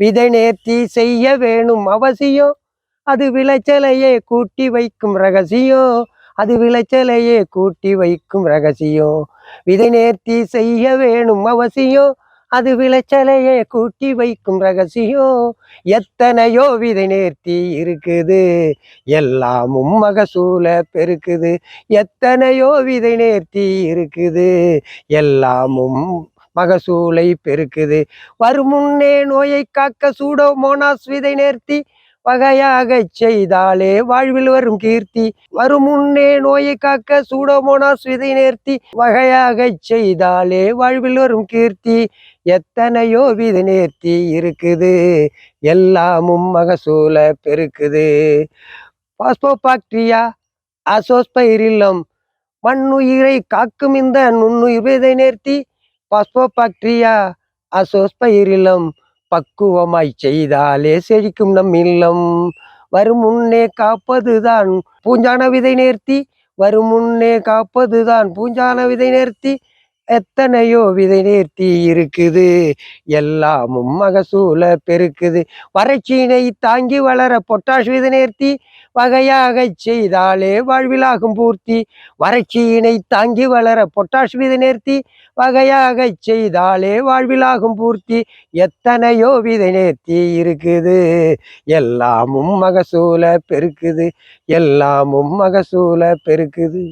விதை நேர்த்தி செய்ய வேணும் அவசியம் அது விளைச்சலையே கூட்டி வைக்கும் ரகசியம் அது விளைச்சலையே கூட்டி வைக்கும் ரகசியம் விதை நேர்த்தி செய்ய வேணும் அவசியம் அது விளைச்சலையே கூட்டி வைக்கும் ரகசியம் எத்தனையோ விதை நேர்த்தி இருக்குது. எல்லாமும் மகசூல பெருக்குது. எத்தனையோ விதை நேர்த்தி இருக்குது. எல்லாமும் மகசூலை பெருக்குது. வருமுன்னே நோயை காக்க சூடோ மோனாஸ் விதை நேர்த்தி வகையாக செய்தாலே வாழ்வில் வரும் கீர்த்தி. வருமுன்னே நோயை காக்க சூடோமோனாஸ் விதை நேர்த்தி வகையாக செய்தாலே வாழ்வில் வரும் கீர்த்தி. எத்தனையோ விதை நேர்த்தி இருக்குது எல்லாமும் மகசூல பெருக்குது. பாஸ்போபாக்டீரியா அசோஸ்பைரில்லம் மண்ணுயிரை காக்கும் இந்த நுண்ணுயிர் விதை நேர்த்தி பாஸ்போபாக்டீரியா அசோஸ்பைரில்லம் பக்குவமாய் செய்தாலே செழிக்கும் நம் இல்லம் வரும் முன்னே காப்பதுதான் பூஞ்சான விதை நேர்த்தி வரும் முன்னே காப்பதுதான் பூஞ்சான விதை நேர்த்தி எத்தனையோ விதை நேர்த்தி இருக்குது. எல்லாமும் மகசூல பெருக்குது. வறட்சியினை தாங்கி வளர பொட்டாஷ் விதை நேர்த்தி வகையாக செய்தாலே வாழ்விலாகும் பூர்த்தி. வறட்சியினை தாங்கி வளர பொட்டாஷ் விதை நேர்த்தி வகையாக செய்தாலே வாழ்விலாகும் பூர்த்தி. எத்தனையோ விதை நேர்த்தி இருக்குது. எல்லாமும் மகசூல பெருக்குது. எல்லாமும் மகசூல பெருக்குது.